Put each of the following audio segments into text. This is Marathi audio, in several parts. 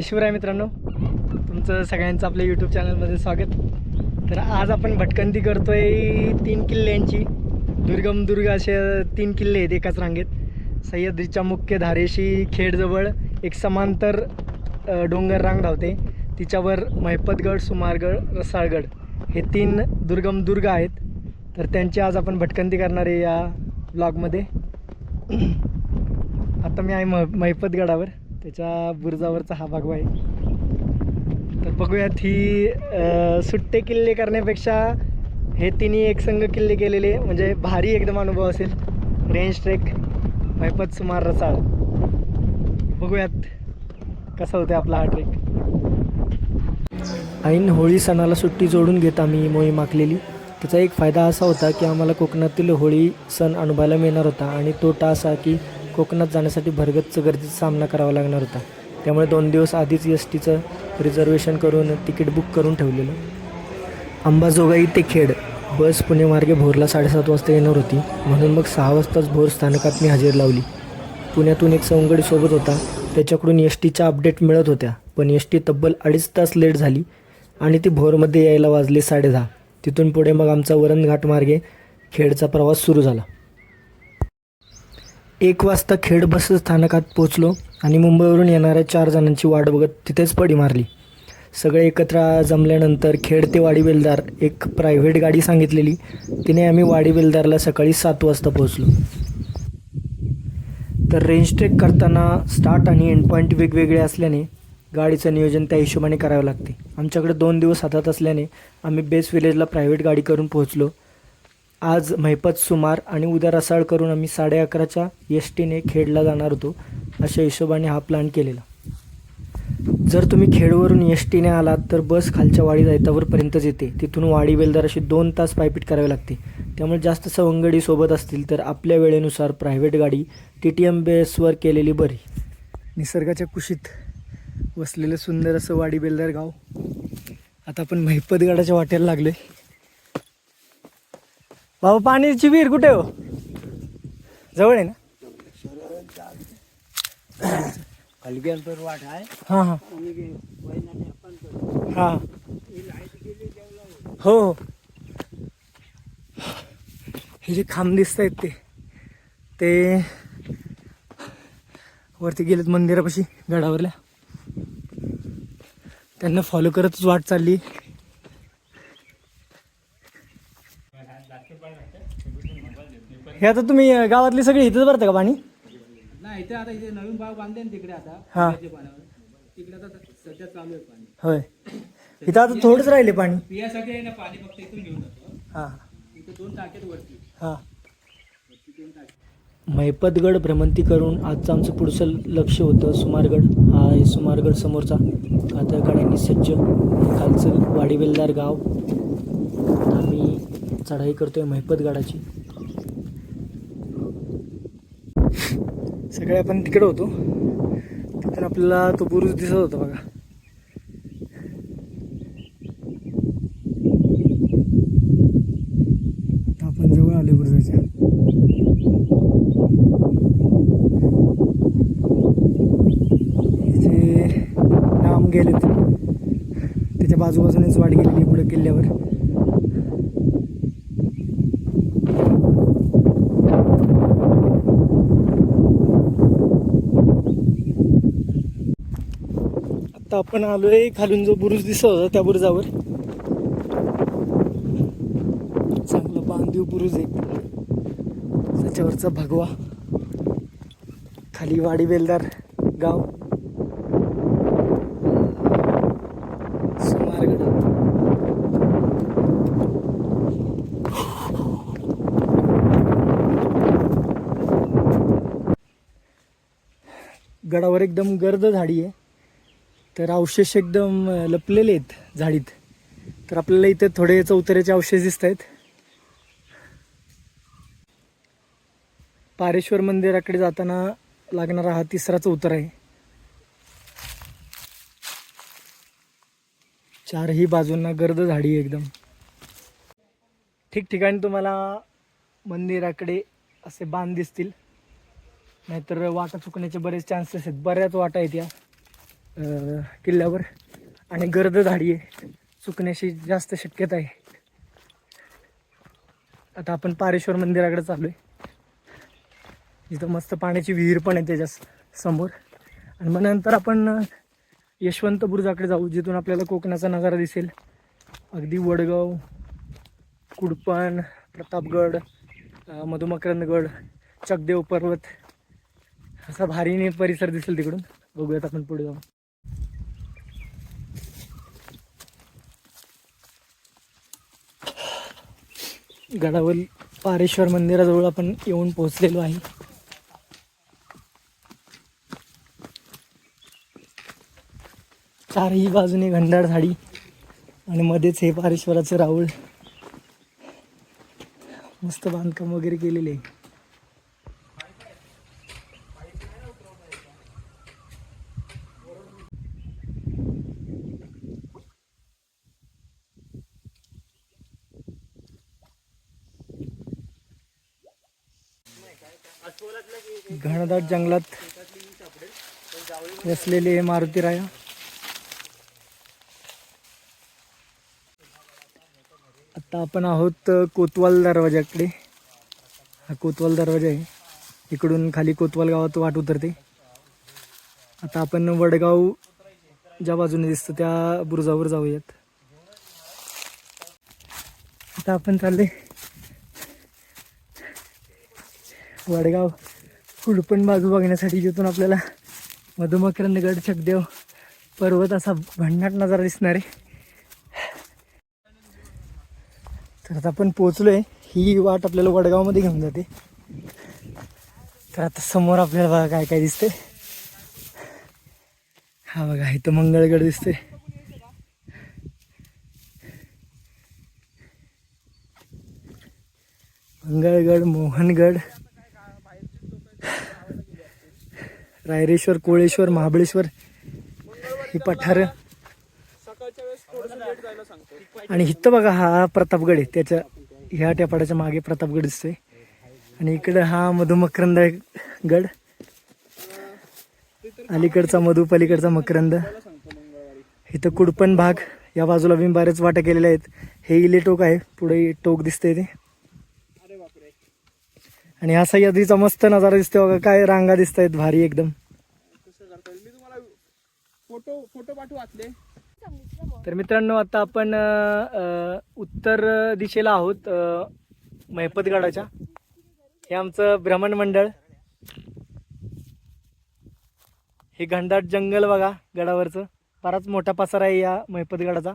जय शिवराय मित्रांनो. तुमचं सगळ्यांचं आपल्या यूट्यूब चॅनलमध्ये स्वागत. तर आज आपण भटकंती करतो आहे तीन किल्ल्यांची. दुर्गम दुर्ग असे तीन किल्ले आहेत एकाच रांगेत. सह्याद्रीच्या मुख्य धारेशी खेडजवळ एक समांतर डोंगर रांग धावते. तिच्यावर महिपतगड सुमारगड रसाळगड हे तीन दुर्गम दुर्ग आहेत. तर त्यांची आज आपण भटकंती करणार आहे या ब्लॉगमध्ये आता मी आहे म महिपतगडावर. त्याच्या बुरुजावरचा हा भाग आहे. तर बघूयात ही सुट्टे किल्ले करण्यापेक्षा हे तिन्ही एकसंघ किल्ले केलेले म्हणजे भारी एकदम अनुभव असेल. रेंज ट्रेक महिपत सुमार रसाळ. बघूयात कसा होतं आपला हा ट्रेक. ऐन होळी सणाला सुट्टी जोडून घेत आम्ही मोहीम आखलेली. त्याचा एक फायदा असा होता की आम्हाला कोकणातील होळी सण अनुभवायला मिळणार होता आणि तोटा असा की कोकणात जाण्यासाठी भरगच्च गर्दीचा सामना करावा लागणार होता. त्यामुळे दोन दिवस आधीच एस टीचं रिझर्वेशन करून तिकीट बुक करून ठेवलेलं. अंबाजोगाई ते खेड. बस पुणे मार्गे भोरला साडेसात वाजता येणार होती. म्हणून मग सहा वाजताच भोर स्थानकात मी हजेर लावली. पुण्यातून एक सवंगडी सोबत होता. त्याच्याकडून एस टीच्या अपडेट मिळत होत्या. पण एस टी तब्बल अडीच तास लेट झाली आणि ती भोरमध्ये यायला वाजले साडेदहा. तिथून पुढे मग आमचा वरणघाट मार्गे खेडचा प्रवास सुरू झाला. एक वाजता खेड बस स्थानकात पोचलो आणि मुंबईवरून येणाऱ्या चार जणांची वाट बघत तिथेच पडी मारली. सगळे एकत्र जमल्यानंतर खेड ते वाडी बेलदार एक प्रायव्हेट गाडी सांगितलेली. तिने आम्ही वाडी बेलदारला सकाळी सात वाजता पोहोचलो. तर रेंज ट्रेक करताना स्टार्ट आणि एंड पॉईंट वेगवेगळे असल्याने गाडीचं नियोजन त्या हिशोबाने करावं लागते. आमच्याकडे दोन दिवस हातात असल्याने आम्ही बेस विलेजला प्रायव्हेट गाडी करून पोहोचलो. आज महिपत सुमार आणि उद्या रसाळ करून आम्ही साडे अकराच्या एस टीने खेडला जाणार होतो अशा हिशोबाने हा प्लॅन केलेला. जर तुम्ही खेडवरून एस टीने आलात तर बस खालच्या वाडी जायतावरपर्यंतच येते तिथून वाडी वेलदार अशी दोन तास पायपीट करावी लागते. त्यामुळे जास्त सवंगडी सोबत असतील तर आपल्या वेळेनुसार प्रायव्हेट गाडी टी टी एम बेसवर केलेली बरी. निसर्गाच्या कुशीत वसलेलं सुंदर असं वाडी बेलदार गाव. आता आपण महिपतगडाच्या वाट्याला आहे बाबा पाण्याची विहीर कुठे हो? जवळ आहे ना? हलग्यांपर वाट आहे. हां हां. आणि गे- वैनाने आपण करू. हां. ही लाइट गेली तेवढं हो हो. हे जे खांब दिसत आहेत ते ते वरती गेलेत मंदिरापाशी गडावरल्या. त्यांना फॉलो करतच वाट चालली. हे आता तुम्ही अं, गावातली सगळी इथंच भरता का पाणी? नाही इथे आता इथे नवीन भाव बांधले ना तिकडे आता. हा. पाण्यावर. तिकडे आता सध्या चालू आहे पाणी. होय. इथं आता थोडंच राहिले पाणी. पियासाठी आहे ना पाणी फक्त इथून घेऊन जातो. हां. इथे दोन टाक्यात वरती. हां. वरती दोन टाके महिपतगड भ्रमंती करून आजचं आमचं पुढचं लक्ष होतं सुमारगड. हा आहे सुमारगड समोरचा. आता गाड्यांनी सज्ज. खालचं वाडीवेलदार गाव. आम्ही चढाई करतोय महिपतगडाची सकाळी आपण तिकडे होतो. तिथून आपल्याला तो बुरुज दिसत होता बघा. आता आपण जवळ आलो बुरुजाच्या. जे गेलेत. त्याच्या बाजूबाजूनेच वाट गेलेली पुढे किल्ल्यावर. आता आपण आलोय खालून जो बुरुज दिसत होता त्या बुरुजावर. चांगला बांधीव बुरुज आहे. त्याच्यावरचा भगवा. खाली वाडी बेलदार गाव. गडावर एकदम गर्द झाडी आहे. तर अवशेष एकदम लपलेले आहेत झाडीत. तर आपल्याला इथे थोडे चौतऱ्याचे अवशेष दिसत आहेत पारेश्वर मंदिराकडे जाताना लागणारा हा तिसरा चौतर आहे. चारही बाजूंना गर्द झाडी आहे एकदम. ठिकठिकाणी तुम्हाला मंदिराकडे असे बांध दिसतील. नाहीतर वाटा चुकण्याचे बरेच चान्सेस आहेत. बऱ्याच वाटा आहेत या. किल्ल्यावर. आणि गर्द झाडी आहे. चुकण्याची जास्त शक्यता आहे. आता आपण पारेश्वर मंदिराकडे चाललो आहे इथं मस्त पाण्याची विहीर पण आहे त्याच्यासमोर. आणि मग नंतर आपण अं, यशवंत बुरुजाकडे जाऊ जिथून आपल्याला कोकणाचा नजारा दिसेल. अगदी वडगाव कुडपण प्रतापगड मधुमकरंदगड चकदेव पर्वत. असा भारीने परिसर दिसेल तिकडून. बघूयात आपण पुढे जाऊ गडावर पारेश्वर मंदिराजवळ आपण येऊन पोहोचलेलो आहे. चारही बाजूने घंडाळ झाडी आणि मध्येच हे पारेश्वराचं राऊळ. मस्त बांधकाम वगैरे केलेले. आहे घनदाट जंगलात वसलेले हे मारुती राया. आता आपण आहोत कोतवाल दरवाजाकडे हा कोतवाल दरवाजा आहे. इकडून खाली कोतवाल गावात वाट उतरते. आता आपण वडगाव ज्या बाजूने दिसतं त्या बुरुजावर जाऊयात. आता आपण चालले. वडगाव. कुडपण बाजू बघण्यासाठी जिथून आपल्याला मधुमकरंदगड चकदेव पर्वत असा भन्नाट नजारा दिसणार आहे. तर आता आपण पोचलोय ही वाट आपल्याला वडगावमध्ये घेऊन जाते. तर आता समोर आपल्याला बघा काय काय दिसतंय. हा बघा इथं मंगळगड दिसतोय. मंगळगड मोहनगड रायरेश्वर कोळेश्वर महाबळेश्वर ही पठार. आणि इथं बघा हा प्रतापगड आहे. त्याच्या ह्या टेपाडाच्या मागे प्रतापगड दिसतोय. आणि इकडं हा मधुमकरंद गड अलीकडचा मधु पलीकडचा मकरंद. इथं कुडपण भाग या बाजूला बी बरेच वाटा केलेल्या आहेत. हे इले टोक आहे. पुढे टोक दिसतंय ते. आणि हा सह्याद्रीचा मस्त नजारा दिसतोय बघा. काय रांगा दिसत आहेत भारी एकदम कसं करता येईल मी तुम्हाला फोटो फोटो पाठवू आतले. तर मित्रांनो आता आपण उत्तर दिशेला आहोत महिपतगडाच्या हे आमचं भ्रमण मंडळ. हे घनदाट जंगल बघा गडावरचं. बराच मोठा पसारा आहे या महिपतगडाचा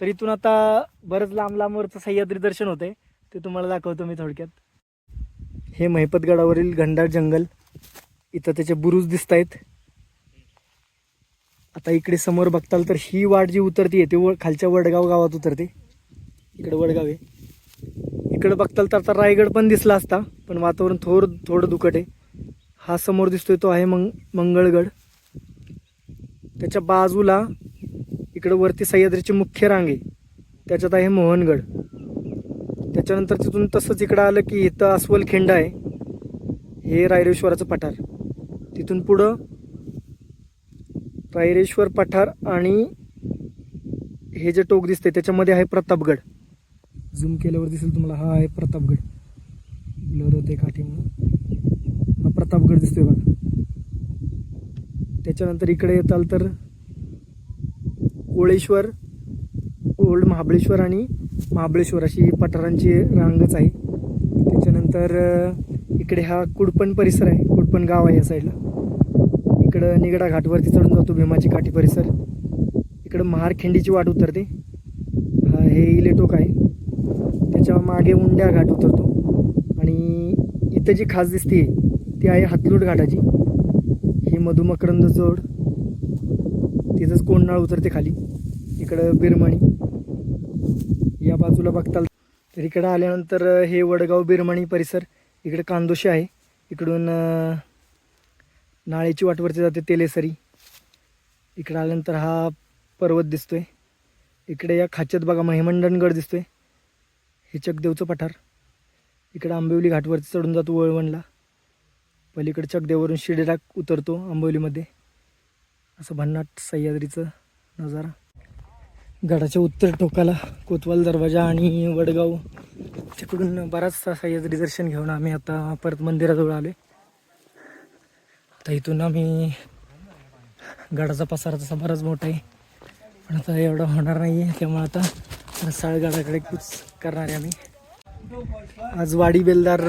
तर इथून आता बरंच लांब लांबवरचं सह्याद्री दर्शन होतंय. ते तुम्हाला दाखवतो मी थोडक्यात. हे महिपतगडावरील घनदाट जंगल. इथं त्याचे बुरुज दिसत आहेत आता इकडे समोर बघताल तर ही वाट जी उतरती ते व खालच्या वडगाव गावात उतरते. इकडे वडगाव आहे. इकडे बघताल तर आता रायगड पण दिसला असता पण वातावरण थोर थोडं दुखट आहे. हा समोर दिसतोय तो आहे मंग मंगळगड. त्याच्या बाजूला इकडं वरती सह्याद्रीची मुख्य रांग आहे. त्याच्यात आहे मोहनगड. त्याच्यानंतर तिथून तसंच इकडं आलं की इथं अस्वलखिंड आहे. हे रायरेश्वराचं पठार. तिथून पुढं रायरेश्वर पठार आणि हे जे टोक दिसते त्याच्यामध्ये आहे प्रतापगड. झूम केल्यावर दिसेल तुम्हाला हा आहे प्रतापगड. ब्लर होते काठी म्हणून. हा प्रतापगड दिसतोय बघा. त्याच्यानंतर इकडे येताल तर कोळेश्वर ओल्ड महाबळेश्वर आणि महाबळेश्वर अशी पठारांची रांगच आहे. त्याच्यानंतर इकडे हा कुडपण परिसर आहे. कुडपण गाव आहे या साईडला. इकडं निगडा घाटवरती होतो भीमाची काठी परिसर. इकडं महारखिंडीची वाट उतरते. हा हे इलेटोक आहे. त्याच्यामागे उंड्या घाट उतरतो. आणि इथं जी खास दिसते ती आहे हातलूट घाटाची. ही मधुमकरंद जोड. तिथंच कोंडनाळ उतरते खाली. इकडं बिरमणी. या बाजूला बघताल तर इकडं आल्यानंतर हे वडगाव बिरमणी परिसर. इकडे कांदोशी आहे. इकडून नाळेची वाटवरती जाते तेलेसरी. इकडे आल्यानंतर हा पर्वत दिसतोय. इकडे या खाच्यात बघा महिमंडणगड दिसतोय. हे चकदेवचं पठार. इकडे आंबिवली घाटवरती चढून जातो वळवणला. पलीकडे चकदेववरून शिडेराक उतरतो आंबिवलीमध्ये. असं भन्नाट सह्याद्रीचं नजारा. गडाच्या उत्तर टोकाला कोतवाल दरवाजा आणि वडगाव. तिकडून बराचसा सह्याद्री दर्शन घेऊन आम्ही आता परत मंदिराजवळ आलो आता इथून आम्ही गडाचा पसारा तसा बराच मोठा आहे. पण आता एवढा होणार नाही आहे त्यामुळे आता रसाळ गडाकडे कूच करणार आहे आम्ही. आज वाडी बेलदार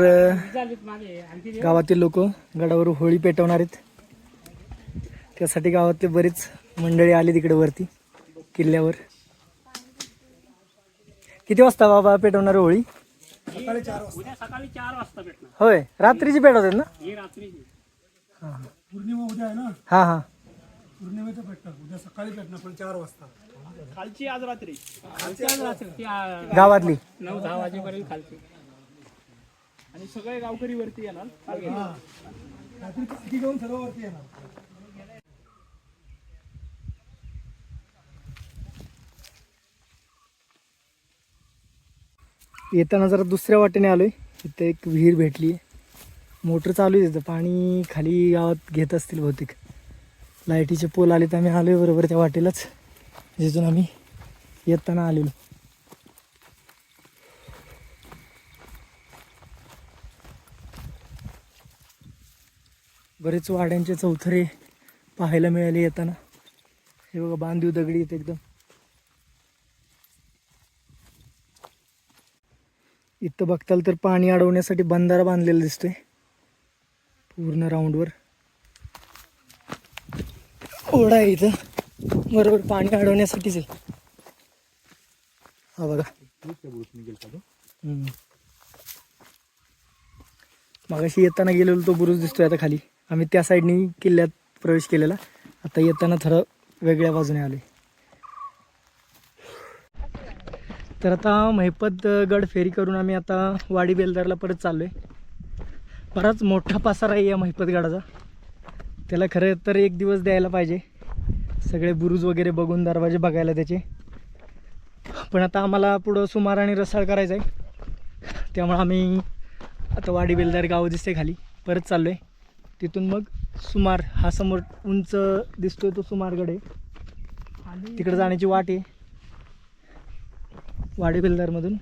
गावातील लोक गडावर होळी पेटवणार आहेत. त्यासाठी गावातले बरेच मंडळी आली तिकडे वरती किल्ल्यावर. किती वाजता बाबा पेटवणार होळी? सकाळी चार वाजता होय रात्रीची. पेटवतात ना ही हां. पौर्णिमेचं भेटणार उद्या सकाळी भेटणार पण चार वाजता. खालची आज रात्री. खालची आज रात्री. ती आ, गावातली. नऊ दहा वाजेपर्यंत खालची. आणि सगळे गावकरी वरती येणार. रात्री पालखी घेऊन सर्व वरती येणार. येताना जरा दुसऱ्या वाटेने आलोय. इथं एक विहीर भेटली मोटर चालू आहे तिथं. पाणी खाली गावात घेत असतील बहुतेक. लाईटीचे पोल आले तर आम्ही आलोय बरोबर त्या वाटेलाच. जिथून आम्ही येताना आलेलो. बरेच वाड्यांचे चौथरे पाहायला मिळाले येताना. हे बघा बांधीव दगडी आहेत एकदम. इथं बघताल तर पाणी अडवण्यासाठी बंधारा बांधलेला दिसतोय. पूर्ण राऊंडवर ओढा आहे इथं. बरोबर पाणी अडवण्यासाठीच आहे हा बघा. मगाशी येताना गेलेलो तो बुरुज दिसतोय आता खाली. आम्ही त्या साईडनी किल्ल्यात प्रवेश केलेला. आता येताना थोडं वेगळ्या बाजूने आले तर आता महिपत गड फेरी करून आम्ही आता वाडी बेलदारला परत चाललोय. बराच मोठा पासारा आहे या महिपत गडाचा त्याला खरं तर एक दिवस द्यायला पाहिजे. सगळे बुरुज वगैरे बघून दरवाजे बघायला त्याचे. पण आता आम्हाला पुढं सुमार आणि रसाळ करायचं आहे त्यामुळं आम्ही आता वाडी बेलदार गाव दिसते खाली. परत चाललो आहे तिथून मग सुमार हा समोर उंच दिसतोय तो सुमारगड आहे. आणि तिकडे जाण्याची वाट आहे. वाडी बेलदारमधून.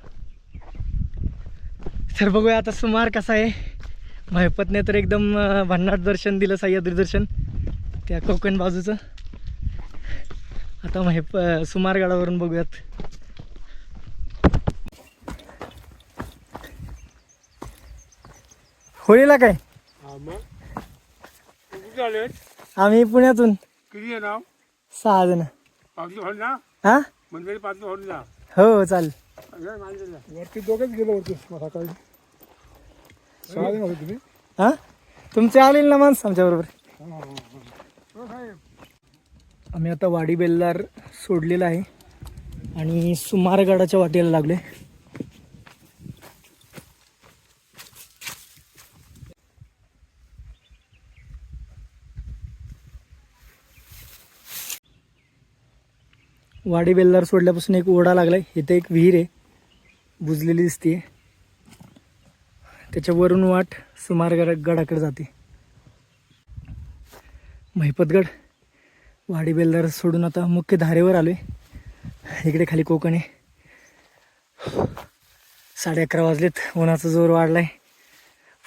तर बघूया आता सुमार कसा आहे. महिपतने तर एकदम भन्नाट दर्शन दिलं सह्याद्री दर्शन. त्या कोकण बाजूचं. आता महिप अं, सुमार गडावरून बघूयात. होळीला काय? आम्ही पुण्यातून. किती आहे? नाव सहा जण. हा? हो चालेल. दोघंच गेलो वरती सकाळी. होते तुम्ही? हा? तुमचे आलेल ना माणसं आमच्याबरोबर आम्ही आता वाडी बेल्लार सोडलेला आहे आणि सुमारगडाच्या वाटेला लागले वाडी बेल्लार सोडल्यापासून एक ओढा लागलाय. इथे एक विहीर आहे. बुजलेली दिसते त्याच्यावरून वाट सुमार गडाकडे जाते. महिपतगड वाडी बेलदार सोडून आता मुख्य धारेवर आलोय. इकडे खाली कोकण. आहे साडे अकरा वाजलेत. उन्हाचा जोर वाढलाय.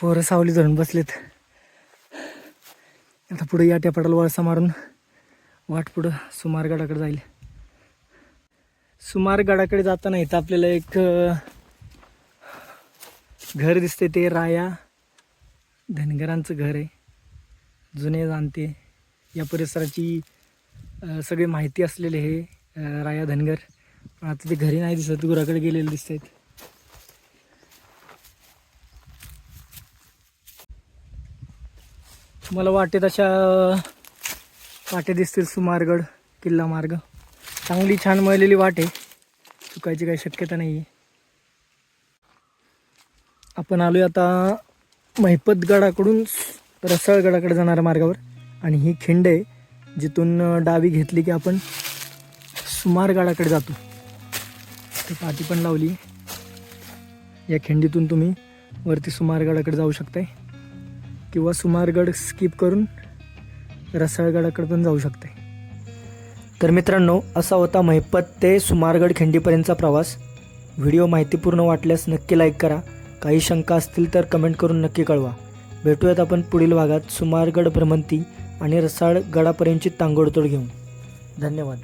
पोरं सावली धरून बसलेत. आता पुढे या टेपाटाला वळसा मारून वाट पुढं सुमारगडाकडे जाईल. सुमार गडाकडे जाताना इथं आपल्याला एक घर दिसते ते राया. धनगरांचं घर आहे. जुने जाणते. या परिसराची सगळी माहिती असलेले हे राया धनगर. पण आता ते घरी नाही दिसत गुराकडे गेलेले दिसत आहेत मला वाटेत अशा वाटे दिसतील सुमारगड किल्ला मार्ग. चांगली छान मळलेली वाट आहे. चुकायची काही शक्यता नाही आहे आपण आलोय आता महिपतगडाकडून रसाळगडाकडे जाणाऱ्या मार्गावर. आणि ही खिंड आहे जिथून डावी घेतली की आपण सुमारगडाकडे जातो. ते पाठी पण लावली. या खिंडीतून तुम्ही वरती सुमारगडाकडे जाऊ शकताय. किंवा सुमारगड स्किप करून रसाळगडाकडे पण जाऊ शकताय. तर मित्रांनो असा होता महिपत ते सुमारगड खिंडीपर्यंतचा प्रवास. व्हिडिओ माहितीपूर्ण वाटल्यास नक्की लाईक करा. काही शंका असतील तर कमेंट करून नक्की कळवा. भेटूयात आपण पुढील भागात सुमारगड भ्रमंती आणि रसाळ गडापर्यंतची तांगोडतोड घेऊन. धन्यवाद.